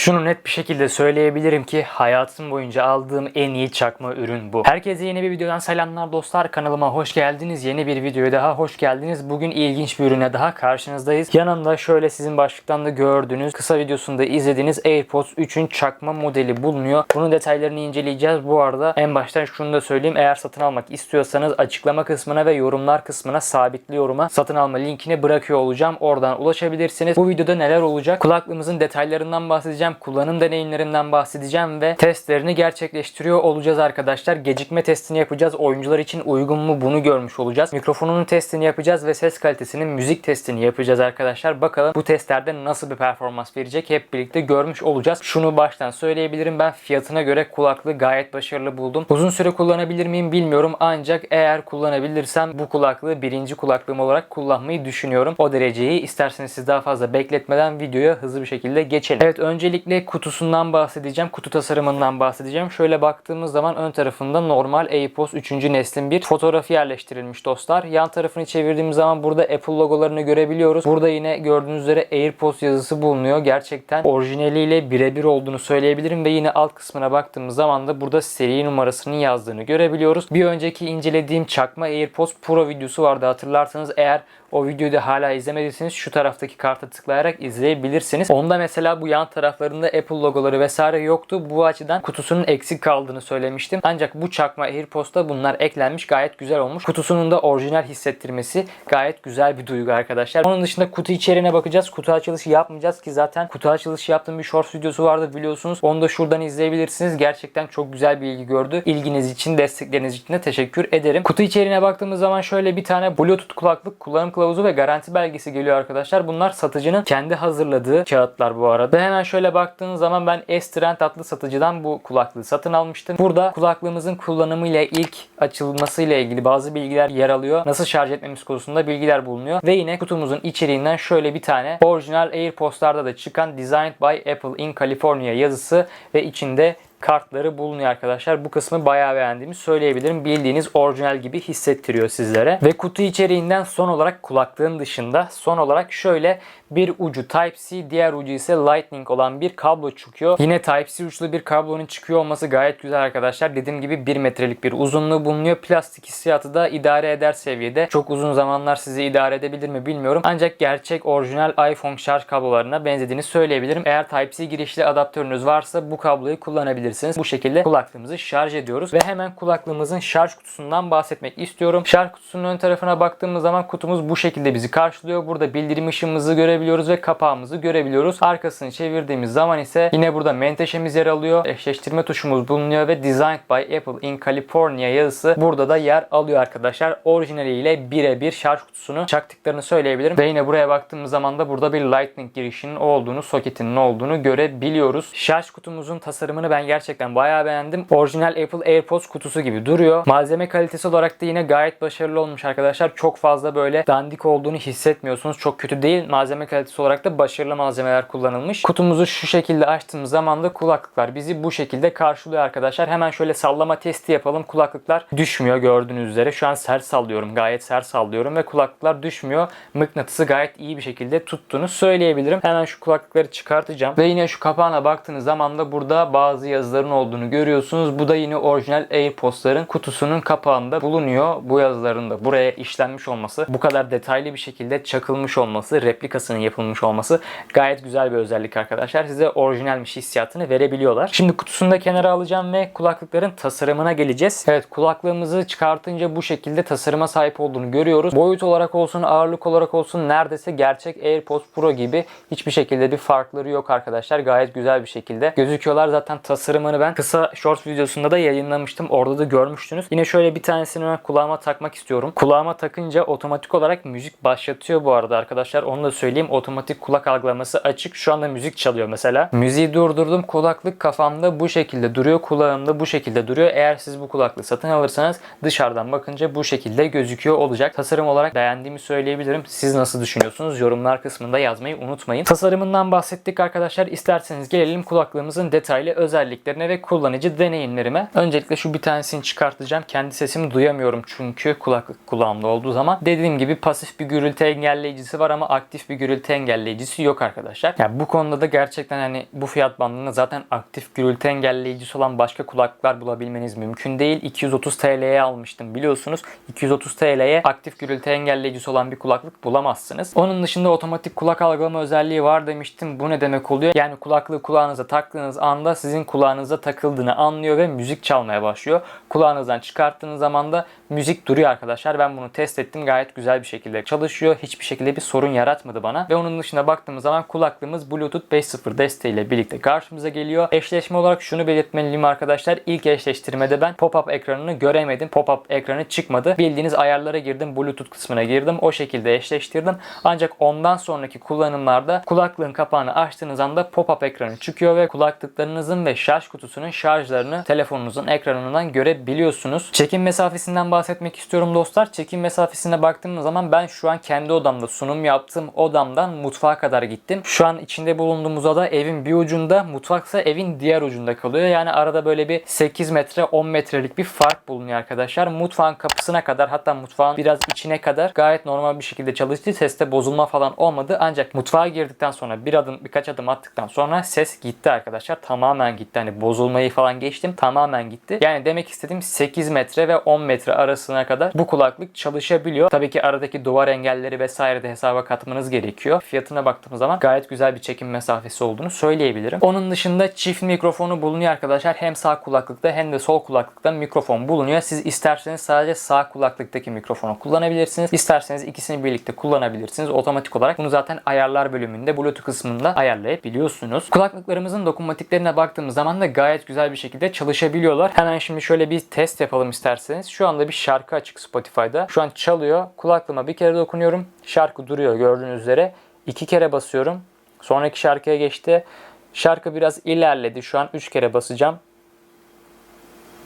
Şunu net bir şekilde söyleyebilirim ki hayatım boyunca aldığım en iyi çakma ürün bu. Herkese yeni bir videodan selamlar dostlar. Kanalıma hoş geldiniz. Yeni bir videoya daha hoş geldiniz. Bugün ilginç bir ürüne daha karşınızdayız. Yanımda şöyle sizin başlıktan da gördüğünüz kısa videosunda izlediğiniz AirPods 3'ün çakma modeli bulunuyor. Bunun detaylarını inceleyeceğiz. Bu arada en baştan şunu da söyleyeyim. Eğer satın almak istiyorsanız açıklama kısmına ve yorumlar kısmına sabitli yoruma satın alma linkini bırakıyor olacağım. Oradan ulaşabilirsiniz. Bu videoda neler olacak? Kulaklığımızın detaylarından bahsedeceğim. Kullanım deneyimlerinden bahsedeceğim ve testlerini gerçekleştiriyor olacağız arkadaşlar. Gecikme testini yapacağız. Oyuncular için uygun mu bunu görmüş olacağız. Mikrofonunun testini yapacağız ve ses kalitesinin müzik testini yapacağız arkadaşlar. Bakalım bu testlerde nasıl bir performans verecek hep birlikte görmüş olacağız. Şunu baştan söyleyebilirim. Ben fiyatına göre kulaklığı gayet başarılı buldum. Uzun süre kullanabilir miyim bilmiyorum. Ancak eğer kullanabilirsem bu kulaklığı birinci kulaklığım olarak kullanmayı düşünüyorum. O dereceyi isterseniz siz daha fazla bekletmeden videoya hızlı bir şekilde geçelim. Evet öncelikle kutusundan bahsedeceğim. Kutu tasarımından bahsedeceğim. Şöyle baktığımız zaman ön tarafında normal AirPods 3. neslin bir fotoğrafı yerleştirilmiş dostlar. Yan tarafını çevirdiğimiz zaman burada Apple logolarını görebiliyoruz. Burada yine gördüğünüz üzere AirPods yazısı bulunuyor. Gerçekten orijinaliyle birebir olduğunu söyleyebilirim ve yine alt kısmına baktığımız zaman da burada seri numarasının yazdığını görebiliyoruz. Bir önceki incelediğim çakma AirPods Pro videosu vardı hatırlarsanız eğer o videoyu da hala izlemediyseniz şu taraftaki karta tıklayarak izleyebilirsiniz. Onda mesela bu yan taraflarında Apple logoları vesaire yoktu. Bu açıdan kutusunun eksik kaldığını söylemiştim. Ancak bu çakma AirPods'ta bunlar eklenmiş. Gayet güzel olmuş. Kutusunun da orijinal hissettirmesi gayet güzel bir duygu arkadaşlar. Onun dışında kutu içeriğine bakacağız. Kutu açılışı yapmayacağız ki zaten kutu açılışı yaptığım bir short videosu vardı biliyorsunuz. Onu da şuradan izleyebilirsiniz. Gerçekten çok güzel bir ilgi gördü. İlginiz için, destekleriniz için de teşekkür ederim. Kutu içeriğine baktığımız zaman şöyle bir tane Bluetooth kulaklık kullanım kılavuzu ve garanti belgesi geliyor arkadaşlar. Bunlar satıcının kendi hazırladığı kağıtlar bu arada. Hemen şöyle baktığınız zaman ben S-Trend adlı satıcıdan bu kulaklığı satın almıştım. Burada kulaklığımızın kullanımı ile ilk açılması ile ilgili bazı bilgiler yer alıyor. Nasıl şarj etmemiz konusunda bilgiler bulunuyor. Ve yine kutumuzun içeriğinden şöyle bir tane orijinal AirPods'larda da çıkan Designed by Apple in California yazısı ve içinde kartları bulunuyor arkadaşlar. Bu kısmı bayağı beğendiğimi söyleyebilirim. Bildiğiniz orijinal gibi hissettiriyor sizlere. Ve kutu içeriğinden son olarak kulaklığın dışında son olarak şöyle bir ucu Type-C, diğer ucu ise Lightning olan bir kablo çıkıyor. Yine Type-C uçlu bir kablonun çıkıyor olması gayet güzel arkadaşlar. Dediğim gibi 1 metrelik bir uzunluğu bulunuyor. Plastik hissiyatı da idare eder seviyede. Çok uzun zamanlar sizi idare edebilir mi bilmiyorum. Ancak gerçek orijinal iPhone şarj kablolarına benzediğini söyleyebilirim. Eğer Type-C girişli adaptörünüz varsa bu kabloyu kullanabilirsiniz. Bu şekilde kulaklığımızı şarj ediyoruz. Ve hemen kulaklığımızın şarj kutusundan bahsetmek istiyorum. Şarj kutusunun ön tarafına baktığımız zaman kutumuz bu şekilde bizi karşılıyor. Burada bildirim ışığımızı görebiliyoruz ve kapağımızı görebiliyoruz. Arkasını çevirdiğimiz zaman ise yine burada menteşemiz yer alıyor. Eşleştirme tuşumuz bulunuyor ve Designed by Apple in California yazısı burada da yer alıyor arkadaşlar. Orijinaliyle birebir şarj kutusunu çaktıklarını söyleyebilirim. Ve yine buraya baktığımız zaman da burada bir Lightning girişinin olduğunu, soketinin olduğunu görebiliyoruz. Şarj kutumuzun tasarımını ben gerçekten bayağı beğendim. Orijinal Apple AirPods kutusu gibi duruyor. Malzeme kalitesi olarak da yine gayet başarılı olmuş arkadaşlar. Çok fazla böyle dandik olduğunu hissetmiyorsunuz. Çok kötü değil. Malzeme kalitesi olarak da başarılı malzemeler kullanılmış. Kutumuzu şu şekilde açtığımız zaman da kulaklıklar bizi bu şekilde karşılıyor arkadaşlar. Hemen şöyle sallama testi yapalım. Kulaklıklar düşmüyor gördüğünüz üzere. Şu an sert sallıyorum. Gayet sert sallıyorum ve kulaklıklar düşmüyor. Mıknatısı gayet iyi bir şekilde tuttuğunu söyleyebilirim. Hemen şu kulaklıkları çıkartacağım. Ve yine şu kapağına baktığınız zaman da burada bazı yazıların olduğunu görüyorsunuz. Bu da yine orijinal AirPods'ların kutusunun kapağında bulunuyor. Bu yazıların da buraya işlenmiş olması, bu kadar detaylı bir şekilde çakılmış olması, replikasının yapılmış olması gayet güzel bir özellik arkadaşlar. Size orijinalmiş hissiyatını verebiliyorlar. Şimdi kutusunu da kenara alacağım ve kulaklıkların tasarımına geleceğiz. Evet kulaklığımızı çıkartınca bu şekilde tasarıma sahip olduğunu görüyoruz. Boyut olarak olsun, ağırlık olarak olsun neredeyse gerçek AirPods Pro gibi hiçbir şekilde bir farkları yok arkadaşlar. Gayet güzel bir şekilde gözüküyorlar. Zaten tasarımını ben kısa short videosunda da yayınlamıştım. Orada da görmüştünüz. Yine şöyle bir tanesini ben kulağıma takmak istiyorum. Kulağıma takınca otomatik olarak müzik başlatıyor bu arada arkadaşlar. Onu da söyleyeyim. Otomatik kulak algılaması açık. Şu anda müzik çalıyor mesela. Müziği durdurdum. Kulaklık kafamda bu şekilde duruyor. Kulağımda bu şekilde duruyor. Eğer siz bu kulaklığı satın alırsanız dışarıdan bakınca bu şekilde gözüküyor olacak. Tasarım olarak beğendiğimi söyleyebilirim. Siz nasıl düşünüyorsunuz? Yorumlar kısmında yazmayı unutmayın. Tasarımından bahsettik arkadaşlar. İsterseniz gelelim kulaklığımızın detaylı özelliklerine özelliklerine ve kullanıcı deneyimlerime. Öncelikle şu bir tanesini çıkartacağım. Kendi sesimi duyamıyorum çünkü kulaklık kulağımda olduğu zaman. Dediğim gibi pasif bir gürültü engelleyicisi var ama aktif bir gürültü engelleyicisi yok arkadaşlar. Yani bu konuda da gerçekten hani bu fiyat bandında zaten aktif gürültü engelleyicisi olan başka kulaklıklar bulabilmeniz mümkün değil. 230 TL'ye almıştım biliyorsunuz. 230 TL'ye aktif gürültü engelleyicisi olan bir kulaklık bulamazsınız. Onun dışında otomatik kulak algılama özelliği var demiştim. Bu ne demek oluyor? Yani kulaklığı kulağınıza taktığınız anda sizin kulağınıza takıldığını anlıyor ve müzik çalmaya başlıyor. Kulağınızdan çıkarttığınız zaman da müzik duruyor arkadaşlar. Ben bunu test ettim. Gayet güzel bir şekilde çalışıyor. Hiçbir şekilde bir sorun yaratmadı bana. Ve onun dışında baktığımız zaman kulaklığımız Bluetooth 5.0 desteğiyle birlikte karşımıza geliyor. Eşleşme olarak şunu belirtmeliyim arkadaşlar. İlk eşleştirmede ben pop-up ekranını göremedim. Pop-up ekranı çıkmadı. Bildiğiniz ayarlara girdim. Bluetooth kısmına girdim. O şekilde eşleştirdim. Ancak ondan sonraki kullanımlarda kulaklığın kapağını açtığınız anda pop-up ekranı çıkıyor ve kulaklıklarınızın ve şarj kutusunun şarjlarını telefonunuzun ekranından görebiliyorsunuz. Çekim mesafesinden bahsetmek istiyorum dostlar. Çekim mesafesine baktığımız zaman ben şu an kendi odamda sunum yaptığım odamdan mutfağa kadar gittim. Şu an içinde bulunduğumuz oda evin bir ucunda, mutfaksa evin diğer ucunda kalıyor. Yani arada böyle bir 8 metre 10 metrelik bir fark bulunuyor arkadaşlar. Mutfağın kapısına kadar hatta mutfağın biraz içine kadar gayet normal bir şekilde çalıştı. Seste bozulma falan olmadı. Ancak mutfağa girdikten sonra bir adım birkaç adım attıktan sonra ses gitti arkadaşlar. Tamamen gitti. Hani bozulmayı falan geçtim. Tamamen gitti. Yani demek istediğim 8 metre ve 10 metre arasına kadar bu kulaklık çalışabiliyor. Tabii ki aradaki duvar engelleri vesaire de hesaba katmanız gerekiyor. Fiyatına baktığımız zaman gayet güzel bir çekim mesafesi olduğunu söyleyebilirim. Onun dışında çift mikrofonu bulunuyor arkadaşlar. Hem sağ kulaklıkta hem de sol kulaklıkta mikrofon bulunuyor. Siz isterseniz sadece sağ kulaklıktaki mikrofonu kullanabilirsiniz. İsterseniz ikisini birlikte kullanabilirsiniz. Otomatik olarak bunu zaten ayarlar bölümünde Bluetooth kısmında ayarlayabiliyorsunuz. Kulaklıklarımızın dokunmatiklerine baktığımız zaman da gayet güzel bir şekilde çalışabiliyorlar. Hemen şimdi şöyle bir test yapalım isterseniz. Şu anda bir şarkı açık Spotify'da. Şu an çalıyor. Kulaklığıma bir kere dokunuyorum. Şarkı duruyor gördüğünüz üzere. İki kere basıyorum. Sonraki şarkıya geçti. Şarkı biraz ilerledi. Şu an 3 kere basacağım.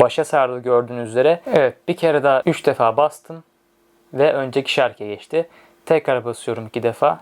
Başa sardı gördüğünüz üzere. Evet bir kere daha 3 defa bastım. Ve önceki şarkıya geçti. Tekrar basıyorum 2 defa.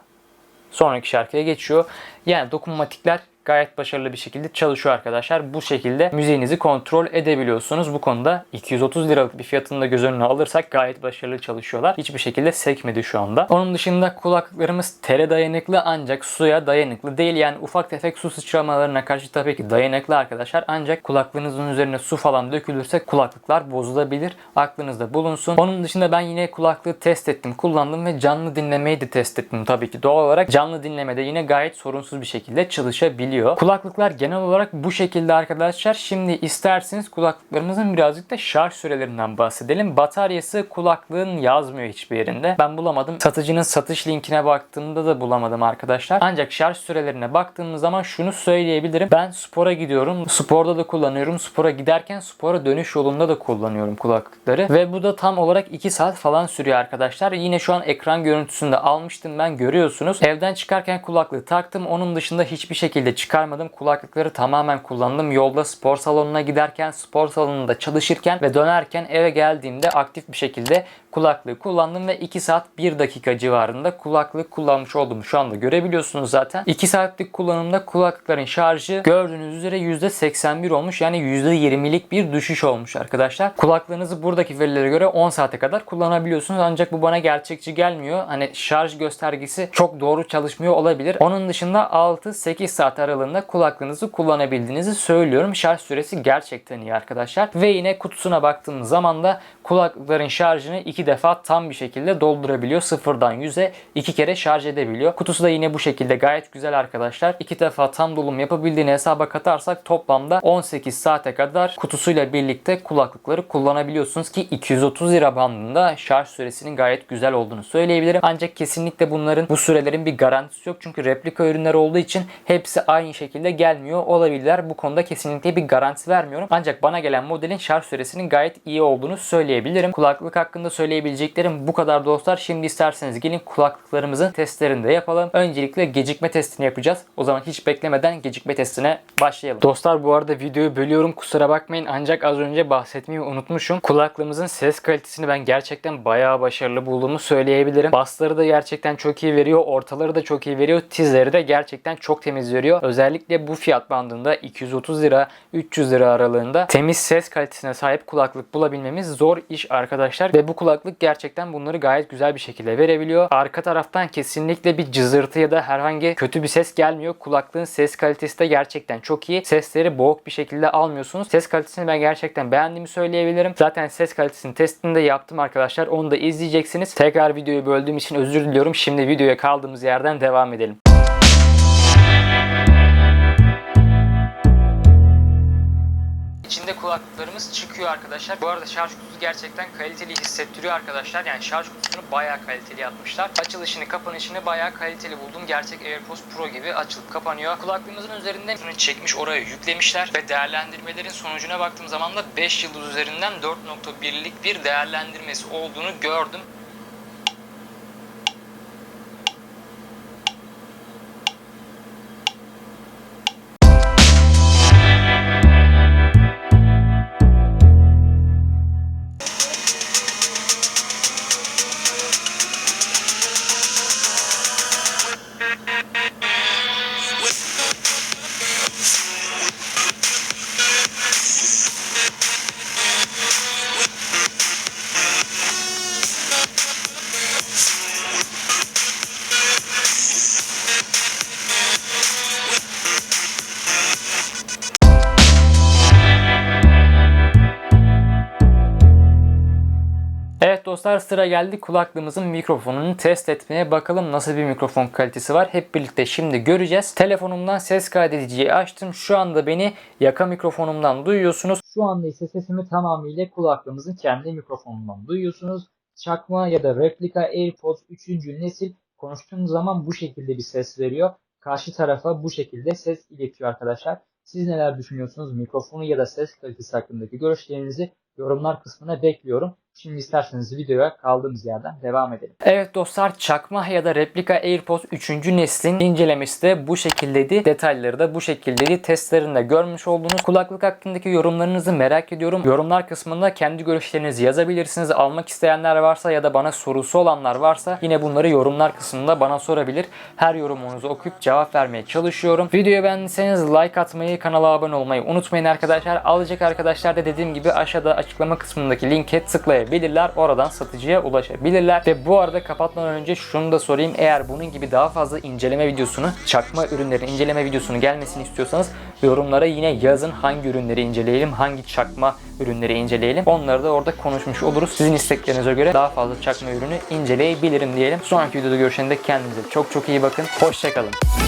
Sonraki şarkıya geçiyor. Yani dokunmatikler gayet başarılı bir şekilde çalışıyor arkadaşlar. Bu şekilde müziğinizi kontrol edebiliyorsunuz. Bu konuda 230 liralık bir fiyatını da göz önüne alırsak gayet başarılı çalışıyorlar. Hiçbir şekilde sekmedi şu anda. Onun dışında kulaklıklarımız tere dayanıklı ancak suya dayanıklı değil. Yani ufak tefek su sıçramalarına karşı tabii ki dayanıklı arkadaşlar. Ancak kulaklığınızın üzerine su falan dökülürse kulaklıklar bozulabilir. Aklınızda bulunsun. Onun dışında ben yine kulaklığı test ettim, kullandım ve canlı dinlemeyi de test ettim tabii ki. Doğal olarak canlı dinlemede yine gayet sorunsuz bir şekilde çalışabiliyor. Kulaklıklar genel olarak bu şekilde arkadaşlar. Şimdi isterseniz kulaklıklarımızın birazcık da şarj sürelerinden bahsedelim. Bataryası kulaklığın yazmıyor hiçbir yerinde. Ben bulamadım. Satıcının satış linkine baktığımda da bulamadım arkadaşlar. Ancak şarj sürelerine baktığımız zaman şunu söyleyebilirim. Ben spora gidiyorum. Sporda da kullanıyorum. Spora giderken spora dönüş yolunda da kullanıyorum kulaklıkları. Ve bu da tam olarak 2 saat falan sürüyor arkadaşlar. Yine şu an ekran görüntüsünde almıştım ben görüyorsunuz. Evden çıkarken kulaklığı taktım. Onun dışında hiçbir şekilde çıkarmadım. Kulaklıkları tamamen kullandım. Yolda spor salonuna giderken, spor salonunda çalışırken ve dönerken eve geldiğimde aktif bir şekilde kulaklığı kullandım ve 2 saat 1 dakika civarında kulaklık kullanmış olduğumu şu anda görebiliyorsunuz zaten. 2 saatlik kullanımda kulaklıkların şarjı gördüğünüz üzere %81 olmuş. Yani %20'lik bir düşüş olmuş arkadaşlar. Kulaklığınızı buradaki verilere göre 10 saate kadar kullanabiliyorsunuz. Ancak bu bana gerçekçi gelmiyor. Hani şarj göstergesi çok doğru çalışmıyor olabilir. Onun dışında 6-8 saat aralığında kulaklığınızı kullanabildiğinizi söylüyorum. Şarj süresi gerçekten iyi arkadaşlar. Ve yine kutusuna baktığımız zaman da kulaklıkların şarjını iki defa tam bir şekilde doldurabiliyor. Sıfırdan 100'e iki kere şarj edebiliyor. Kutusu da yine bu şekilde gayet güzel arkadaşlar. İki defa tam dolum yapabildiğini hesaba katarsak toplamda 18 saate kadar kutusuyla birlikte kulaklıkları kullanabiliyorsunuz ki 230 lira bandında şarj süresinin gayet güzel olduğunu söyleyebilirim. Ancak kesinlikle bunların bu sürelerin bir garantisi yok. Çünkü replika ürünler olduğu için hepsi aynı şekilde gelmiyor olabilirler. Bu konuda kesinlikle bir garanti vermiyorum. Ancak bana gelen modelin şarj süresinin gayet iyi olduğunu söyleyebilirim. Kulaklık hakkında söyleyebileceklerim bu kadar dostlar. Şimdi isterseniz gelin kulaklıklarımızın testlerini de yapalım. Öncelikle gecikme testini yapacağız. O zaman hiç beklemeden gecikme testine başlayalım. Dostlar bu arada videoyu bölüyorum kusura bakmayın ancak az önce bahsetmeyi unutmuşum. Kulaklığımızın ses kalitesini ben gerçekten bayağı başarılı bulduğumu söyleyebilirim. Basları da gerçekten çok iyi veriyor. Ortaları da çok iyi veriyor. Tizleri de gerçekten gerçekten çok temiz veriyor. Özellikle bu fiyat bandında 230 lira 300 lira aralığında temiz ses kalitesine sahip kulaklık bulabilmemiz zor iş arkadaşlar. Ve bu kulaklık gerçekten bunları gayet güzel bir şekilde verebiliyor. Arka taraftan kesinlikle bir cızırtı ya da herhangi kötü bir ses gelmiyor. Kulaklığın ses kalitesi de gerçekten çok iyi. Sesleri boğuk bir şekilde almıyorsunuz. Ses kalitesini ben gerçekten beğendiğimi söyleyebilirim. Zaten ses kalitesinin testini de yaptım arkadaşlar. Onu da izleyeceksiniz. Tekrar videoyu böldüğüm için özür diliyorum. Şimdi videoya kaldığımız yerden devam edelim. İçinde kulaklıklarımız çıkıyor arkadaşlar. Bu arada şarj kutusu gerçekten kaliteli hissettiriyor arkadaşlar. Yani şarj kutusunu bayağı kaliteli yapmışlar. Açılışını, kapanışını bayağı kaliteli buldum. Gerçek AirPods Pro gibi açılıp kapanıyor. Kulaklığımızın üzerinden bunu çekmiş oraya yüklemişler ve değerlendirmelerin sonucuna baktığım zaman da 5 yıldız üzerinden 4.1'lik bir değerlendirmesi olduğunu gördüm. Dostlar sıra geldi kulaklığımızın mikrofonunu test etmeye. Bakalım nasıl bir mikrofon kalitesi var. Hep birlikte şimdi göreceğiz. Telefonumdan ses kaydediciyi açtım. Şu anda beni yaka mikrofonumdan duyuyorsunuz. Şu anda ise sesimi tamamıyla kulaklığımızın kendi mikrofonundan duyuyorsunuz. Çakma ya da replika AirPods 3. nesil konuştuğum zaman bu şekilde bir ses veriyor. Karşı tarafa bu şekilde ses iletiyor arkadaşlar. Siz neler düşünüyorsunuz? Mikrofonu ya da ses kalitesi hakkındaki görüşlerinizi yorumlar kısmına bekliyorum. Şimdi isterseniz videoya kaldığımız yerden devam edelim. Evet dostlar çakma ya da replika AirPods 3. neslin incelemesi de bu şekildeydi. Detayları da bu şekildeydi. Testlerinde görmüş olduğunuz kulaklık hakkındaki yorumlarınızı merak ediyorum. Yorumlar kısmında kendi görüşlerinizi yazabilirsiniz. Almak isteyenler varsa ya da bana sorusu olanlar varsa yine bunları yorumlar kısmında bana sorabilir. Her yorumunuzu okuyup cevap vermeye çalışıyorum. Videoyu beğendiyseniz like atmayı, kanala abone olmayı unutmayın arkadaşlar. Alacak arkadaşlar da dediğim gibi aşağıda açıklama kısmındaki linke tıklayabilirler. Oradan satıcıya ulaşabilirler. Ve bu arada kapatmadan önce şunu da sorayım. Eğer bunun gibi daha fazla inceleme videosunu, çakma ürünlerin inceleme videosunu gelmesini istiyorsanız yorumlara yine yazın hangi ürünleri inceleyelim, hangi çakma ürünleri inceleyelim. Onları da orada konuşmuş oluruz. Sizin isteklerinize göre daha fazla çakma ürünü inceleyebilirim diyelim. Sonraki videoda görüşende kendinize çok çok iyi bakın. Hoşçakalın.